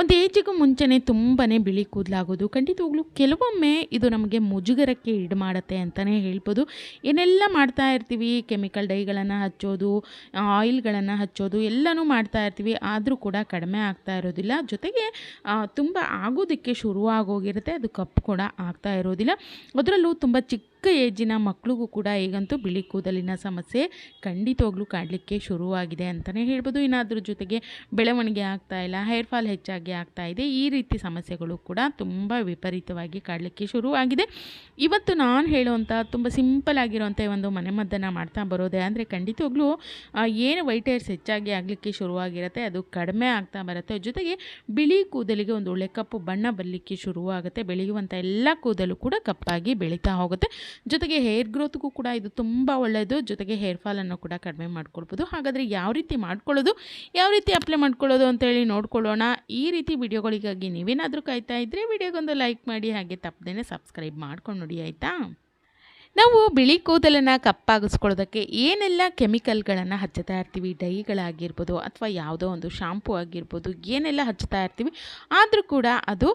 ಒಂದು ಏಜಿಗೂ ಮುಂಚೆನೇ ತುಂಬಾ ಬಿಳಿ ಕೂದಲಾಗೋದು. ಖಂಡಿತವಾಗ್ಲೂ ಕೆಲವೊಮ್ಮೆ ಇದು ನಮಗೆ ಮುಜುಗರಕ್ಕೆ ಈಡು ಮಾಡುತ್ತೆ ಅಂತಲೇ ಹೇಳ್ಬೋದು. ಏನೆಲ್ಲ ಮಾಡ್ತಾ ಇರ್ತೀವಿ? ಕೆಮಿಕಲ್ ಡೈಗಳನ್ನು ಹಚ್ಚೋದು, ಆಯಿಲ್ಗಳನ್ನು ಹಚ್ಚೋದು, ಎಲ್ಲನೂ ಮಾಡ್ತಾ ಇರ್ತೀವಿ. ಆದರೂ ಕೂಡ ಕಡಿಮೆ ಆಗ್ತಾ ಇರೋದಿಲ್ಲ. ಜೊತೆಗೆ ತುಂಬ ಆಗೋದಕ್ಕೆ ಶುರುವಾಗೋಗಿರುತ್ತೆ. ಅದು ಕಪ್ಪು ಕೂಡ ಆಗ್ತಾ ಇರೋದಿಲ್ಲ. ಅದರಲ್ಲೂ ತುಂಬ ಚಿಕ್ಕ ಏಜಿನ ಮಕ್ಕಳಿಗೂ ಕೂಡ ಈಗಂತೂ ಬಿಳಿ ಕೂದಲಿನ ಸಮಸ್ಯೆ ಖಂಡಿತವಾಗ್ಲೂ ಕಾಡಲಿಕ್ಕೆ ಶುರುವಾಗಿದೆ ಅಂತಲೇ ಹೇಳ್ಬೋದು. ಇನ್ನು ಅದ್ರ ಜೊತೆಗೆ ಬೆಳವಣಿಗೆ ಆಗ್ತಾ ಇಲ್ಲ ಹೇರ್ ಫಾಲ್ ಹೆಚ್ಚಾಗಿ ಆಗ್ತಾ ಇದೆ. ಈ ರೀತಿ ಸಮಸ್ಯೆಗಳು ಕೂಡ ತುಂಬ ವಿಪರೀತವಾಗಿ ಕಾಡಲಿಕ್ಕೆ ಶುರುವಾಗಿದೆ. ಇವತ್ತು ನಾನು ಹೇಳುವಂಥ ತುಂಬ ಸಿಂಪಲ್ ಆಗಿರುವಂಥ ಒಂದು ಮನೆಮದ್ದನ್ನು ಮಾಡ್ತಾ ಬರೋದೆ ಅಂದರೆ ಖಂಡಿತವಾಗ್ಲೂ ಏನು ವೈಟ್ ಹೇರ್ಸ್ ಹೆಚ್ಚಾಗಿ ಆಗಲಿಕ್ಕೆ ಶುರುವಾಗಿರುತ್ತೆ, ಅದು ಕಡಿಮೆ ಆಗ್ತಾ ಬರುತ್ತೆ. ಜೊತೆಗೆ ಬಿಳಿ ಕೂದಲಿಗೆ ಒಂದು ಒಳ್ಳೆ ಕಪ್ಪು ಬಣ್ಣ ಬರಲಿಕ್ಕೆ ಶುರುವಾಗುತ್ತೆ. ಬೆಳೆಯುವಂಥ ಎಲ್ಲ ಕೂದಲು ಕೂಡ ಕಪ್ಪಾಗಿ ಬೆಳೀತಾ ಹೋಗುತ್ತೆ. ಜೊತೆಗೆ ಹೇರ್ ಗ್ರೋತ್ಗೂ ಕೂಡ ಇದು ತುಂಬ ಒಳ್ಳೆಯದು ಜೊತೆಗೆ ಹೇರ್ ಫಾಲನ್ನು ಕೂಡ ಕಡಿಮೆ ಮಾಡ್ಕೊಳ್ಬೋದು. ಹಾಗಾದರೆ ಯಾವ ರೀತಿ ಮಾಡ್ಕೊಳ್ಳೋದು, ಯಾವ ರೀತಿ ಅಪ್ಲೈ ಮಾಡ್ಕೊಳ್ಳೋದು ಅಂತೇಳಿ ನೋಡ್ಕೊಳ್ಳೋಣ. ಈ ರೀತಿ ವಿಡಿಯೋಗಳಿಗಾಗಿ ನೀವೇನಾದರೂ ಕಾಯ್ತಾ ಇದ್ದರೆ ವಿಡಿಯೋಗೊಂದು ಲೈಕ್ ಮಾಡಿ, ಹಾಗೆ ತಪ್ಪದೇ ಸಬ್ಸ್ಕ್ರೈಬ್ ಮಾಡ್ಕೊಂಡು ನೋಡಿ, ಆಯಿತಾ? ನಾವು ಬಿಳಿ ಕೂದಲನ್ನು ಕಪ್ಪಾಗಿಸ್ಕೊಳ್ಳೋದಕ್ಕೆ ಏನೆಲ್ಲ ಕೆಮಿಕಲ್ಗಳನ್ನು ಹಚ್ಚುತ್ತಾ ಇರ್ತೀವಿ? ಡೈಗಳಾಗಿರ್ಬೋದು ಅಥವಾ ಯಾವುದೋ ಒಂದು ಶಾಂಪೂ ಆಗಿರ್ಬೋದು ಏನೆಲ್ಲ ಹಚ್ಚುತ್ತಾ ಇರ್ತೀವಿ? ಆದರೂ ಕೂಡ ಅದು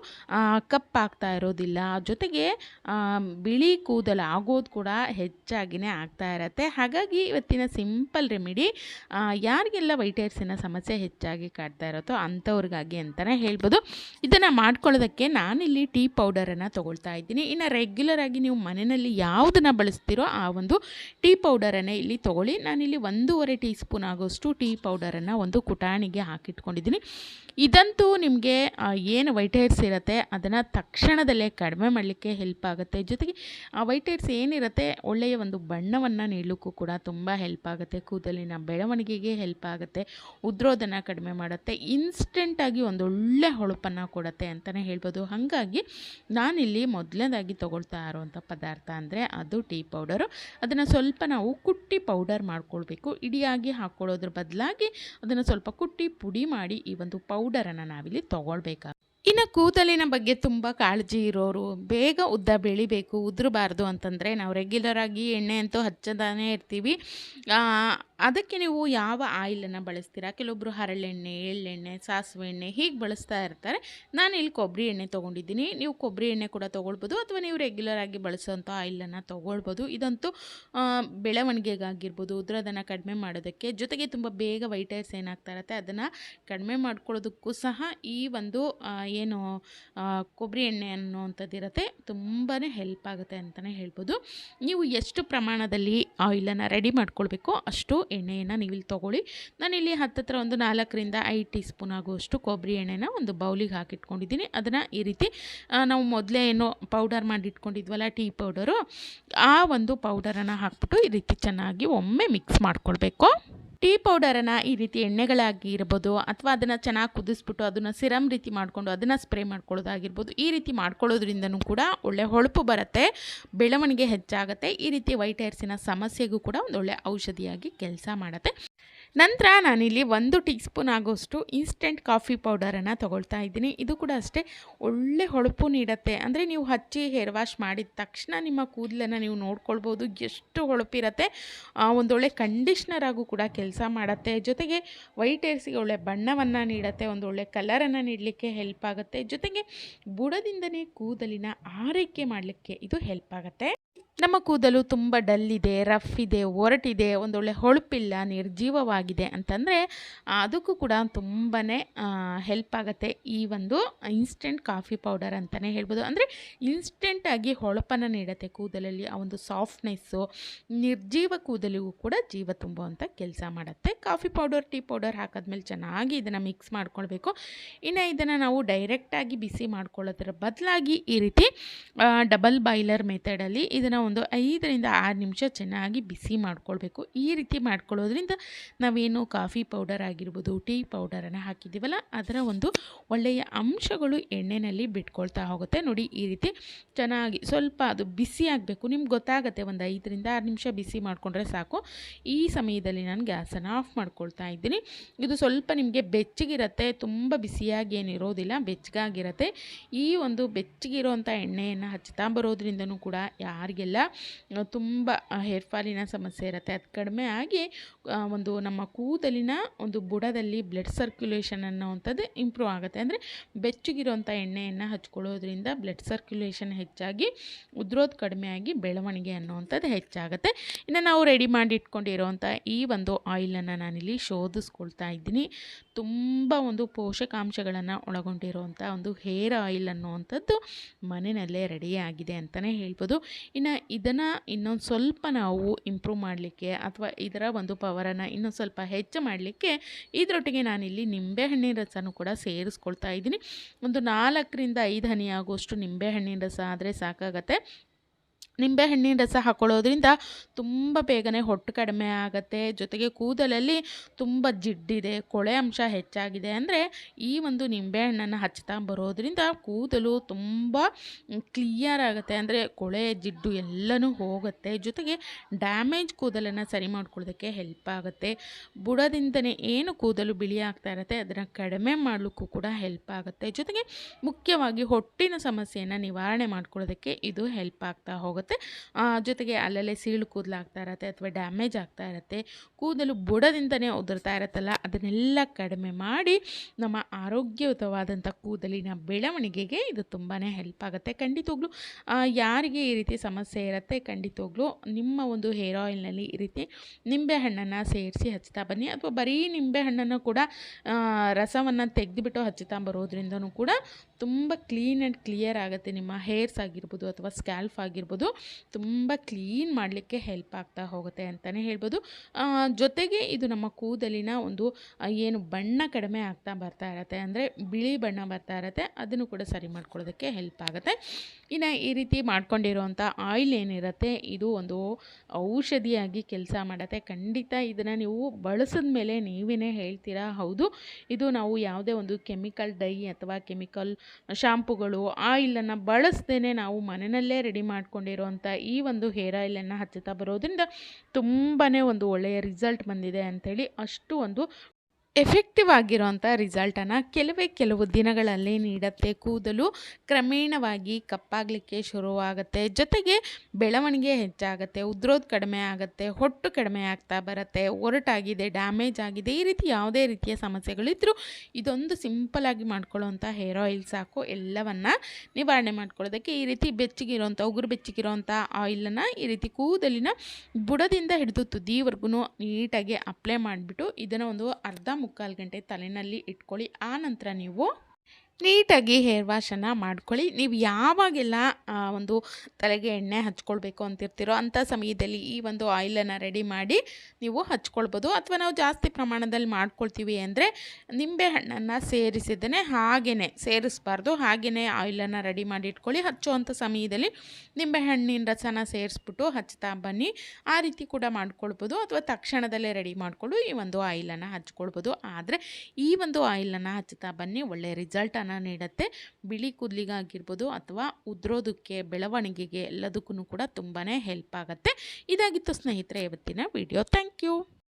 ಕಪ್ಪಾಗ್ತಾ ಇರೋದಿಲ್ಲ. ಜೊತೆಗೆ ಬಿಳಿ ಕೂದಲು ಆಗೋದು ಕೂಡ ಹೆಚ್ಚಾಗಿಯೇ ಆಗ್ತಾ ಇರತ್ತೆ. ಹಾಗಾಗಿ ಇವತ್ತಿನ ಸಿಂಪಲ್ ರೆಮಿಡಿ ಯಾರಿಗೆಲ್ಲ ವೈಟ್ ಹೇರ್ಸಿನ ಸಮಸ್ಯೆ ಹೆಚ್ಚಾಗಿ ಕಾಡ್ತಾ ಇರುತ್ತೋ ಅಂಥವ್ರಿಗಾಗಿ ಅಂತಲೇ ಹೇಳ್ಬೋದು. ಇದನ್ನು ಮಾಡ್ಕೊಳ್ಳೋದಕ್ಕೆ ನಾನಿಲ್ಲಿ ಟೀ ಪೌಡರನ್ನು ತೊಗೊಳ್ತಾ ಇದ್ದೀನಿ. ಇನ್ನು ರೆಗ್ಯುಲರ್ ಆಗಿ ನೀವು ಮನೆಯಲ್ಲಿ ಯಾವುದನ್ನು ಬಳಸ್ತೀರೋ ಆ ಒಂದು ಟೀ ಪೌಡರನ್ನೇ ಇಲ್ಲಿ ತೊಗೊಳ್ಳಿ. ನಾನಿಲ್ಲಿ ಒಂದೂವರೆ ಟೀ ಸ್ಪೂನ್ ಆಗೋಷ್ಟು ಟೀ ಪೌಡರನ್ನು ಒಂದು ಕುಟಾಣಿಗೆ ಹಾಕಿಟ್ಕೊಂಡಿದ್ದೀನಿ. ಇದಂತೂ ನಿಮಗೆ ಏನು ವೈಟ್ ಹೇರ್ಸ್ ಇರುತ್ತೆ, ಅದನ್ನು ತಕ್ಷಣದಲ್ಲೇ ಕಡಿಮೆ ಮಾಡಲಿಕ್ಕೆ ಹೆಲ್ಪ್ ಆಗುತ್ತೆ. ಜೊತೆಗೆ ಆ ವೈಟ್ ಹೇರ್ಸ್ ಏನಿರುತ್ತೆ, ಒಳ್ಳೆಯ ಒಂದು ಬಣ್ಣವನ್ನು ನೀಡಲಿಕ್ಕೂ ಕೂಡ ತುಂಬ ಹೆಲ್ಪ್ ಆಗುತ್ತೆ. ಕೂದಲಿನ ಬೆಳವಣಿಗೆಗೆ ಹೆಲ್ಪ್ ಆಗುತ್ತೆ ಉದ್ರೋದನ್ನು ಕಡಿಮೆ ಮಾಡುತ್ತೆ ಇನ್ಸ್ಟೆಂಟಾಗಿ ಒಂದು ಒಳ್ಳೆ ಹೊಳಪನ್ನು ಕೊಡುತ್ತೆ ಅಂತಲೇ ಹೇಳ್ಬೋದು. ಹಾಗಾಗಿ ನಾನಿಲ್ಲಿ ಮೊದಲನೇದಾಗಿ ತೊಗೊಳ್ತಾ ಇರೋವಂಥ ಪದಾರ್ಥ ಅಂದರೆ ಅದು ಟೀ ಪೌಡರು. ಅದನ್ನು ಸ್ವಲ್ಪ ನಾವು ಕುಟ್ಟಿ ಪೌಡರ್ ಮಾಡ್ಕೊಳ್ಬೇಕು. ಇಡಿಯಾಗಿ ಹಾಕ್ಕೊಳ್ಳೋದ್ರ ಬದಲಾಗಿ ಅದನ್ನು ಸ್ವಲ್ಪ ಕುಟ್ಟಿ ಪುಡಿ ಮಾಡಿ ಈ ಒಂದು ಪೌಡರನ್ನು ನಾವಿಲ್ಲಿ ತೊಗೊಳ್ಬೇಕಾಗುತ್ತೆ. ಇನ್ನು ಕೂದಲಿನ ಬಗ್ಗೆ ತುಂಬ ಕಾಳಜಿ ಇರೋರು, ಬೇಗ ಉದ್ದ ಬೆಳಿಬೇಕು, ಉದುರಬಾರ್ದು ಅಂತಂದರೆ ನಾವು ರೆಗ್ಯುಲರ್ ಆಗಿ ಎಣ್ಣೆ ಅಂತೂ ಹಚ್ಚದಾನೇ ಇರ್ತೀವಿ. ಅದಕ್ಕೆ ನೀವು ಯಾವ ಆಯಿಲನ್ನು ಬಳಸ್ತೀರಾ? ಕೆಲವೊಬ್ಬರು ಹರಳೆಣ್ಣೆ, ಎಳ್ಳೆಣ್ಣೆ, ಸಾಸಿವೆ ಎಣ್ಣೆ ಹೀಗೆ ಬಳಸ್ತಾ ಇರ್ತಾರೆ. ನಾನು ಇಲ್ಲಿ ಕೊಬ್ಬರಿ ಎಣ್ಣೆ ತೊಗೊಂಡಿದ್ದೀನಿ. ನೀವು ಕೊಬ್ಬರಿ ಎಣ್ಣೆ ಕೂಡ ತೊಗೊಳ್ಬೋದು ಅಥವಾ ನೀವು ರೆಗ್ಯುಲರ್ ಆಗಿ ಬಳಸೋಂಥ ಆಯಿಲನ್ನು ತೊಗೊಳ್ಬೋದು. ಇದಂತೂ ಬೆಳವಣಿಗೆಗಾಗಿರ್ಬೋದು, ಉದ್ರದನ್ನು ಕಡಿಮೆ ಮಾಡೋದಕ್ಕೆ. ಜೊತೆಗೆ ತುಂಬ ಬೇಗ ವೈಟೈರ್ಸ್ ಏನಾಗ್ತಾ ಇರುತ್ತೆ, ಅದನ್ನು ಕಡಿಮೆ ಮಾಡ್ಕೊಳ್ಳೋದಕ್ಕೂ ಸಹ ಈ ಒಂದು ಏನು ಕೊಬ್ಬರಿ ಎಣ್ಣೆ ಅನ್ನುವಂಥದ್ದು ಇರುತ್ತೆ ತುಂಬಾ ಹೆಲ್ಪ್ ಆಗುತ್ತೆ ಅಂತಲೇ ಹೇಳ್ಬೋದು. ನೀವು ಎಷ್ಟು ಪ್ರಮಾಣದಲ್ಲಿ ಆಯಿಲನ್ನು ರೆಡಿ ಮಾಡ್ಕೊಳ್ಬೇಕು ಅಷ್ಟು ಎಣ್ಣೆಯನ್ನು ನೀವು ಇಲ್ಲಿ ತೊಗೊಳ್ಳಿ. ನಾನಿಲ್ಲಿ ಹತ್ತತ್ರ ಒಂದು ನಾಲ್ಕರಿಂದ ಐದು ಟೀ ಸ್ಪೂನ್ ಆಗುವಷ್ಟು ಕೊಬ್ಬರಿ ಎಣ್ಣೆನ ಒಂದು ಬೌಲಿಗೆ ಹಾಕಿಟ್ಕೊಂಡಿದ್ದೀನಿ. ಅದನ್ನು ಈ ರೀತಿ ನಾವು ಮೊದಲೇ ಏನು ಪೌಡರ್ ಮಾಡಿಟ್ಕೊಂಡಿದ್ವಲ್ಲ ಟೀ ಪೌಡರು ಆ ಒಂದು ಪೌಡರನ್ನು ಹಾಕ್ಬಿಟ್ಟು ಈ ರೀತಿ ಚೆನ್ನಾಗಿ ಒಮ್ಮೆ ಮಿಕ್ಸ್ ಮಾಡ್ಕೊಳ್ಬೇಕು. ಟೀ ಪೌಡರನ್ನು ಈ ರೀತಿ ಎಣ್ಣೆಗಳಾಗಿ ಇರ್ಬೋದು ಅಥವಾ ಅದನ್ನು ಚೆನ್ನಾಗಿ ಕುದಿಸ್ಬಿಟ್ಟು ಅದನ್ನು ಸಿರಮ್ ರೀತಿ ಮಾಡಿಕೊಂಡು ಅದನ್ನು ಸ್ಪ್ರೇ ಮಾಡ್ಕೊಳ್ಳೋದಾಗಿರ್ಬೋದು, ಈ ರೀತಿ ಮಾಡ್ಕೊಳ್ಳೋದ್ರಿಂದನೂ ಕೂಡ ಒಳ್ಳೆ ಹೊಳಪು ಬರುತ್ತೆ, ಬೆಳವಣಿಗೆ ಹೆಚ್ಚಾಗುತ್ತೆ, ಈ ರೀತಿ ವೈಟ್ ಹೇರ್ಸಿನ ಸಮಸ್ಯೆಗೂ ಕೂಡ ಒಂದು ಒಳ್ಳೆ ಔಷಧಿಯಾಗಿ ಕೆಲಸ ಮಾಡುತ್ತೆ. ನಂತರ ನಾನಿಲ್ಲಿ ಒಂದು ಟೀ ಸ್ಪೂನ್ ಆಗೋಷ್ಟು ಇನ್ಸ್ಟೆಂಟ್ ಕಾಫಿ ಪೌಡರನ್ನು ತೊಗೊಳ್ತಾ ಇದ್ದೀನಿ. ಇದು ಕೂಡ ಅಷ್ಟೇ ಒಳ್ಳೆ ಹೊಳಪು ನೀಡುತ್ತೆ. ಅಂದರೆ ನೀವು ಹಚ್ಚಿ ಹೇರ್ ವಾಶ್ ಮಾಡಿದ ತಕ್ಷಣ ನಿಮ್ಮ ಕೂದಲನ್ನು ನೀವು ನೋಡ್ಕೊಳ್ಬೋದು. ಎಷ್ಟು ಹೊಳಪಿರುತ್ತೆ. ಒಂದೊಳ್ಳೆ ಕಂಡೀಷ್ನರ್ ಆಗು ಕೂಡ ಕೆಲಸ ಮಾಡುತ್ತೆ. ಜೊತೆಗೆ ವೈಟ್ ಏರ್ಸಿಗೆ ಒಳ್ಳೆ ಬಣ್ಣವನ್ನು ನೀಡುತ್ತೆ. ಒಂದು ಒಳ್ಳೆ ಕಲರನ್ನು ನೀಡಲಿಕ್ಕೆ ಹೆಲ್ಪ್ ಆಗುತ್ತೆ. ಜೊತೆಗೆ ಬುಡದಿಂದನೇ ಕೂದಲಿನ ಆರೈಕೆ ಮಾಡಲಿಕ್ಕೆ ಇದು ಹೆಲ್ಪ್ ಆಗುತ್ತೆ. ನಮ್ಮ ಕೂದಲು ತುಂಬ ಡಲ್ ಇದೆ ರಫ್ ಇದೆ, ಒರಟಿದೆ, ಒಂದೊಳ್ಳೆ ಹೊಳಪಿಲ್ಲ, ನಿರ್ಜೀವವಾಗಿದೆ ಅಂತಂದರೆ ಅದಕ್ಕೂ ಕೂಡ ತುಂಬಾ ಹೆಲ್ಪ್ ಆಗುತ್ತೆ ಈ ಒಂದು ಇನ್ಸ್ಟೆಂಟ್ ಕಾಫಿ ಪೌಡರ್ ಅಂತಲೇ ಹೇಳ್ಬೋದು. ಅಂದರೆ ಇನ್ಸ್ಟೆಂಟಾಗಿ ಹೊಳಪನ್ನು ನೀಡುತ್ತೆ ಕೂದಲಲ್ಲಿ, ಆ ಒಂದು ಸಾಫ್ಟ್ನೆಸ್ಸು ನಿರ್ಜೀವ ಕೂದಲಿಗೂ ಕೂಡ ಜೀವ ತುಂಬುವಂಥ ಕೆಲಸ ಮಾಡುತ್ತೆ. ಕಾಫಿ ಪೌಡರ್ ಟೀ ಪೌಡರ್ ಹಾಕಿದ್ಮೇಲೆ ಚೆನ್ನಾಗಿ ಇದನ್ನು ಮಿಕ್ಸ್ ಮಾಡ್ಕೊಳ್ಬೇಕು. ಇನ್ನು ಇದನ್ನು ನಾವು ಡೈರೆಕ್ಟಾಗಿ ಬಿಸಿ ಮಾಡ್ಕೊಳ್ಳೋದ್ರ ಬದಲಾಗಿ ಈ ರೀತಿ ಡಬಲ್ ಬಾಯ್ಲರ್ ಮೆಥಡಲ್ಲಿ ಇದನ್ನು ಒಂದು ಐದರಿಂದ ಆರು ನಿಮಿಷ ಚೆನ್ನಾಗಿ ಬಿಸಿ ಮಾಡ್ಕೊಳ್ಬೇಕು. ಈ ರೀತಿ ಮಾಡ್ಕೊಳ್ಳೋದ್ರಿಂದ ನಾವೇನು ಕಾಫಿ ಪೌಡರ್ ಆಗಿರ್ಬೋದು, ಟೀ ಪೌಡರನ್ನು ಹಾಕಿದ್ದೀವಲ್ಲ, ಅದರ ಒಂದು ಒಳ್ಳೆಯ ಅಂಶಗಳು ಎಣ್ಣೆಯಲ್ಲಿ ಬಿಟ್ಕೊಳ್ತಾ ಹೋಗುತ್ತೆ. ನೋಡಿ ಈ ರೀತಿ ಚೆನ್ನಾಗಿ ಸ್ವಲ್ಪ ಅದು ಬಿಸಿ ಆಗಬೇಕು. ನಿಮ್ಗೆ ಗೊತ್ತಾಗುತ್ತೆ, ಒಂದು ಐದರಿಂದ ಆರು ನಿಮಿಷ ಬಿಸಿ ಮಾಡಿಕೊಂಡ್ರೆ ಸಾಕು. ಈ ಸಮಯದಲ್ಲಿ ನಾನು ಗ್ಯಾಸನ್ನು ಆಫ್ ಮಾಡ್ಕೊಳ್ತಾ ಇದ್ದೀನಿ. ಇದು ಸ್ವಲ್ಪ ನಿಮಗೆ ಬೆಚ್ಚಗಿರುತ್ತೆ, ತುಂಬ ಬಿಸಿಯಾಗಿ ಏನಿರೋದಿಲ್ಲ ಬೆಚ್ಚಗಾಗಿರುತ್ತೆ. ಈ ಒಂದು ಬೆಚ್ಚಗಿರೋಂಥ ಎಣ್ಣೆಯನ್ನು ಹಚ್ತಾ ಬರೋದ್ರಿಂದನೂ ಕೂಡ ಯಾರಿಗೆಲ್ಲ ತುಂಬ ಹೇರ್ ಫಾಲಿನ ಸಮಸ್ಯೆ ಇರುತ್ತೆ. ಅದು ಕಡಿಮೆ ಆಗಿ ಒಂದು ನಮ್ಮ ಕೂದಲಿನ ಒಂದು ಬುಡದಲ್ಲಿ ಬ್ಲಡ್ ಸರ್ಕ್ಯುಲೇಷನ್ ಅನ್ನೋವಂಥದ್ದು ಇಂಪ್ರೂವ್ ಆಗುತ್ತೆ. ಅಂದರೆ ಬೆಚ್ಚಗಿರುವಂಥ ಎಣ್ಣೆಯನ್ನು ಹಚ್ಕೊಳ್ಳೋದ್ರಿಂದ ಬ್ಲಡ್ ಸರ್ಕ್ಯುಲೇಷನ್ ಹೆಚ್ಚಾಗಿ, ಉದ್ರೋದು ಕಡಿಮೆ ಆಗಿ ಬೆಳವಣಿಗೆ ಅನ್ನೋವಂಥದ್ದು ಹೆಚ್ಚಾಗುತ್ತೆ. ಇನ್ನು ನಾವು ರೆಡಿ ಮಾಡಿ ಇಟ್ಕೊಂಡಿರೋವಂಥ ಈ ಒಂದು ಆಯಿಲನ್ನು ನಾನಿಲ್ಲಿ ಶೋಧಿಸ್ಕೊಳ್ತಾ ಇದ್ದೀನಿ. ತುಂಬ ಒಂದು ಪೋಷಕಾಂಶಗಳನ್ನು ಒಳಗೊಂಡಿರುವಂಥ ಒಂದು ಹೇರ್ ಆಯಿಲ್ ಅನ್ನುವಂಥದ್ದು ಮನೆಯಲ್ಲೇ ರೆಡಿ ಆಗಿದೆ ಅಂತಲೇ ಹೇಳ್ಬೋದು. ಇನ್ನು ಇದನ್ನು ಇನ್ನೊಂದು ಸ್ವಲ್ಪ ನಾವು ಇಂಪ್ರೂವ್ ಮಾಡಲಿಕ್ಕೆ ಅಥವಾ ಇದರ ಒಂದು ಪವರನ್ನು ಇನ್ನೊಂದು ಸ್ವಲ್ಪ ಹೆಚ್ಚು ಮಾಡಲಿಕ್ಕೆ ಇದರೊಟ್ಟಿಗೆ ನಾನಿಲ್ಲಿ ನಿಂಬೆಹಣ್ಣಿನ ರಸನೂ ಕೂಡ ಸೇರಿಸ್ಕೊಳ್ತಾ ಇದ್ದೀನಿ. ಒಂದು ನಾಲ್ಕರಿಂದ ಐದು ಹನಿ ಆಗುವಷ್ಟು ನಿಂಬೆಹಣ್ಣಿನ ರಸ ಆದರೆ ಸಾಕಾಗತ್ತೆ. ನಿಂಬೆಹಣ್ಣಿನ ರಸ ಹಾಕೊಳ್ಳೋದ್ರಿಂದ ತುಂಬ ಬೇಗನೆ ಹೊಟ್ಟು ಕಡಿಮೆ ಆಗುತ್ತೆ. ಜೊತೆಗೆ ಕೂದಲಲ್ಲಿ ತುಂಬ ಜಿಡ್ಡಿದೆ, ಕೊಳೆ ಅಂಶ ಹೆಚ್ಚಾಗಿದೆ ಅಂದರೆ ಈ ಒಂದು ನಿಂಬೆಹಣ್ಣನ್ನು ಹಚ್ತಾ ಬರೋದ್ರಿಂದ ಕೂದಲು ತುಂಬ ಕ್ಲಿಯರ್ ಆಗುತ್ತೆ. ಅಂದರೆ ಕೊಳೆ, ಜಿಡ್ಡು ಎಲ್ಲನೂ ಹೋಗುತ್ತೆ. ಜೊತೆಗೆ ಡ್ಯಾಮೇಜ್ ಕೂದಲನ್ನು ಸರಿ ಮಾಡ್ಕೊಳ್ಳೋದಕ್ಕೆ ಹೆಲ್ಪ್ ಆಗುತ್ತೆ. ಬುಡದಿಂದನೇ ಏನು ಕೂದಲು ಬಿಳಿ ಆಗ್ತಾ ಇರುತ್ತೆ, ಅದನ್ನು ಕಡಿಮೆ ಮಾಡಲಿಕ್ಕೂ ಕೂಡ ಹೆಲ್ಪ್ ಆಗುತ್ತೆ. ಜೊತೆಗೆ ಮುಖ್ಯವಾಗಿ ಹೊಟ್ಟಿನ ಸಮಸ್ಯೆಯನ್ನು ನಿವಾರಣೆ ಮಾಡ್ಕೊಳ್ಳೋದಕ್ಕೆ ಇದು ಹೆಲ್ಪ್ ಆಗ್ತಾ ಹೋಗುತ್ತೆ. ಆ, ಜೊತೆಗೆ ಅಲ್ಲಲ್ಲೇ ಸೀಳು ಕೂದಲು ಆಗ್ತಾ ಇರತ್ತೆ ಅಥವಾ ಡ್ಯಾಮೇಜ್ ಆಗ್ತಾ ಇರುತ್ತೆ. ಕೂದಲು ಬುಡದಿಂದನೇ ಉದುರ್ತಾ ಇರುತ್ತಲ್ಲ ಅದನ್ನೆಲ್ಲ ಕಡಿಮೆ ಮಾಡಿ ನಮ್ಮ ಆರೋಗ್ಯಯುತವಾದಂಥ ಕೂದಲಿನ ಬೆಳವಣಿಗೆಗೆ ಇದು ತುಂಬಾ ಹೆಲ್ಪ್ ಆಗುತ್ತೆ. ಖಂಡಿತವಾಗ್ಲೂ ಯಾರಿಗೆ ಈ ರೀತಿ ಸಮಸ್ಯೆ ಇರುತ್ತೆ ಖಂಡಿತವಾಗ್ಲೂ ನಿಮ್ಮ ಒಂದು ಹೇರ್ ಆಯಿಲ್ನಲ್ಲಿ ಈ ರೀತಿ ನಿಂಬೆಹಣ್ಣನ್ನು ಸೇರಿಸಿ ಹಚ್ತಾ ಬನ್ನಿ. ಅಥವಾ ಬರೀ ನಿಂಬೆಹಣ್ಣನ್ನು ಕೂಡ ರಸವನ್ನು ತೆಗೆದುಬಿಟ್ಟು ಹಚ್ಚುತ್ತಾ ಬರೋದ್ರಿಂದನೂ ಕೂಡ ತುಂಬ ಕ್ಲೀನ್ ಆ್ಯಂಡ್ ಕ್ಲಿಯರ್ ಆಗುತ್ತೆ. ನಿಮ್ಮ ಹೇರ್ಸ್ ಆಗಿರ್ಬೋದು ಅಥವಾ ಸ್ಕ್ಯಾಲ್ಫ್ ಆಗಿರ್ಬೋದು, ತುಂಬ ಕ್ಲೀನ್ ಮಾಡಲಿಕ್ಕೆ ಹೆಲ್ಪ್ ಆಗ್ತಾ ಹೋಗುತ್ತೆ ಅಂತಲೇ ಹೇಳ್ಬೋದು. ಜೊತೆಗೆ ಇದು ನಮ್ಮ ಕೂದಲಿನ ಒಂದು ಏನು ಬಣ್ಣ ಕಡಿಮೆ ಆಗ್ತಾ ಬರ್ತಾ ಇರತ್ತೆ ಅಂದರೆ ಬಿಳಿ ಬಣ್ಣ ಬರ್ತಾ ಇರತ್ತೆ, ಅದನ್ನು ಕೂಡ ಸರಿ ಮಾಡ್ಕೊಳ್ಳೋದಕ್ಕೆ ಹೆಲ್ಪ್ ಆಗುತ್ತೆ. ಇನ್ನು ಈ ರೀತಿ ಮಾಡ್ಕೊಂಡಿರೋವಂಥ ಆಯಿಲ್ ಏನಿರುತ್ತೆ, ಇದು ಒಂದು ಔಷಧಿಯಾಗಿ ಕೆಲಸ ಮಾಡುತ್ತೆ. ಖಂಡಿತ ಇದನ್ನು ನೀವು ಬಳಸಿದ ಮೇಲೆ ನೀವೇ ಹೇಳ್ತೀರಾ? ಹೌದು. ಇದು ನಾವು ಯಾವುದೇ ಒಂದು ಕೆಮಿಕಲ್ ಡೈ ಅಥವಾ ಕೆಮಿಕಲ್ ಶಾಂಪುಗಳು, ಆಯಿಲನ್ನು ಬಳಸ್ದೇ ನಾವು ಮನೆಯಲ್ಲೇ ರೆಡಿ ಮಾಡ್ಕೊಂಡಿರೋವಂಥ ಈ ಒಂದು ಹೇರ್ ಆಯಿಲನ್ನು ಹಚ್ಚುತ್ತಾ ಬರೋದ್ರಿಂದ ತುಂಬಾ ಒಂದು ಒಳ್ಳೆಯ ರಿಸಲ್ಟ್ ಬಂದಿದೆ ಅಂಥೇಳಿ ಅಷ್ಟು ಒಂದು ಎಫೆಕ್ಟಿವ್ ಆಗಿರುವಂಥ ರಿಸಲ್ಟನ್ನು ಕೆಲವೇ ಕೆಲವು ದಿನಗಳಲ್ಲಿ ನೀಡುತ್ತೆ. ಕೂದಲು ಕ್ರಮೇಣವಾಗಿ ಕಪ್ಪಾಗಲಿಕ್ಕೆ ಶುರುವಾಗುತ್ತೆ. ಜೊತೆಗೆ ಬೆಳವಣಿಗೆ ಹೆಚ್ಚಾಗುತ್ತೆ. ಉದ್ರೋದು ಕಡಿಮೆ ಆಗುತ್ತೆ. ಹೊಟ್ಟು ಕಡಿಮೆ ಆಗ್ತಾ ಬರುತ್ತೆ. ಒರಟಾಗಿದೆ ಡ್ಯಾಮೇಜ್ ಆಗಿದೆ. ಈ ರೀತಿ ಯಾವುದೇ ರೀತಿಯ ಸಮಸ್ಯೆಗಳಿದ್ದರೂ ಇದೊಂದು ಸಿಂಪಲಾಗಿ ಮಾಡ್ಕೊಳ್ಳುವಂಥ ಹೇರ್ ಆಯಿಲ್ ಸಾಕು. ಎಲ್ಲವನ್ನು ನಿವಾರಣೆ ಮಾಡ್ಕೊಳ್ಳೋದಕ್ಕೆ ಈ ರೀತಿ ಬೆಚ್ಚಗಿರೋಂಥ ಉಗುರು ಬೆಚ್ಚಗಿರೋಂಥ ಆಯಿಲನ್ನು ಈ ರೀತಿ ಕೂದಲಿನ ಬುಡದಿಂದ ಹಿಡಿದು ತುದಿವರೆಗೂ ನೀಟಾಗಿ ಅಪ್ಲೈ ಮಾಡಿಬಿಟ್ಟು ಇದನ್ನು ಒಂದು ಅರ್ಧ ಮುಕ್ಕಾಲು ಗಂಟೆ ತಲೆನಲ್ಲಿ ಇಟ್ಕೊಳ್ಳಿ. ಆ ನಂತರ ನೀವು ನೀಟಾಗಿ ಹೇರ್ ವಾಶನ್ನು ಮಾಡ್ಕೊಳ್ಳಿ. ನೀವು ಯಾವಾಗೆಲ್ಲ ಒಂದು ತಲೆಗೆ ಎಣ್ಣೆ ಹಚ್ಕೊಳ್ಬೇಕು ಅಂತಿರ್ತೀರೋ ಅಂಥ ಸಮಯದಲ್ಲಿ ಈ ಒಂದು ಆಯಿಲನ್ನು ರೆಡಿ ಮಾಡಿ ನೀವು ಹಚ್ಕೊಳ್ಬೋದು. ಅಥವಾ ನಾವು ಜಾಸ್ತಿ ಪ್ರಮಾಣದಲ್ಲಿ ಮಾಡ್ಕೊಳ್ತೀವಿ ಅಂದರೆ ನಿಂಬೆ ಹಣ್ಣನ್ನು ಸೇರಿಸಿದ್ದೇನೆ ಹಾಗೇ ಸೇರಿಸ್ಬಾರ್ದು. ಹಾಗೆಯೇ ಆಯಿಲನ್ನು ರೆಡಿ ಮಾಡಿ ಇಟ್ಕೊಳ್ಳಿ. ಹಚ್ಚುವಂಥ ಸಮಯದಲ್ಲಿ ನಿಂಬೆ ಹಣ್ಣಿನ ರಸನ ಸೇರಿಸ್ಬಿಟ್ಟು ಹಚ್ತಾ ಬನ್ನಿ. ಆ ರೀತಿ ಕೂಡ ಮಾಡ್ಕೊಳ್ಬೋದು. ಅಥವಾ ತಕ್ಷಣದಲ್ಲೇ ರೆಡಿ ಮಾಡಿಕೊಂಡು ಈ ಒಂದು ಆಯಿಲನ್ನು ಹಚ್ಕೊಳ್ಬೋದು. ಆದರೆ ಈ ಒಂದು ಆಯಿಲನ್ನು ಹಚ್ತಾ ಬನ್ನಿ. ಒಳ್ಳೆಯ ರಿಸಲ್ಟನ್ನು ನೀಡುತ್ತೆ. ಬಿಳಿ ಕೂದಲಿಗಾಗಿರ್ಬೋದು ಅಥವಾ ಉದ್ರೋದಕ್ಕೆ, ಬೆಳವಣಿಗೆಗೆ ಎಲ್ಲದಕ್ಕೂ ಕೂಡ ತುಂಬಾ ಹೆಲ್ಪ್ ಆಗುತ್ತೆ. ಇದಾಗಿತ್ತು ಸ್ನೇಹಿತರೆ ಇವತ್ತಿನ ವಿಡಿಯೋ ಥ್ಯಾಂಕ್ ಯು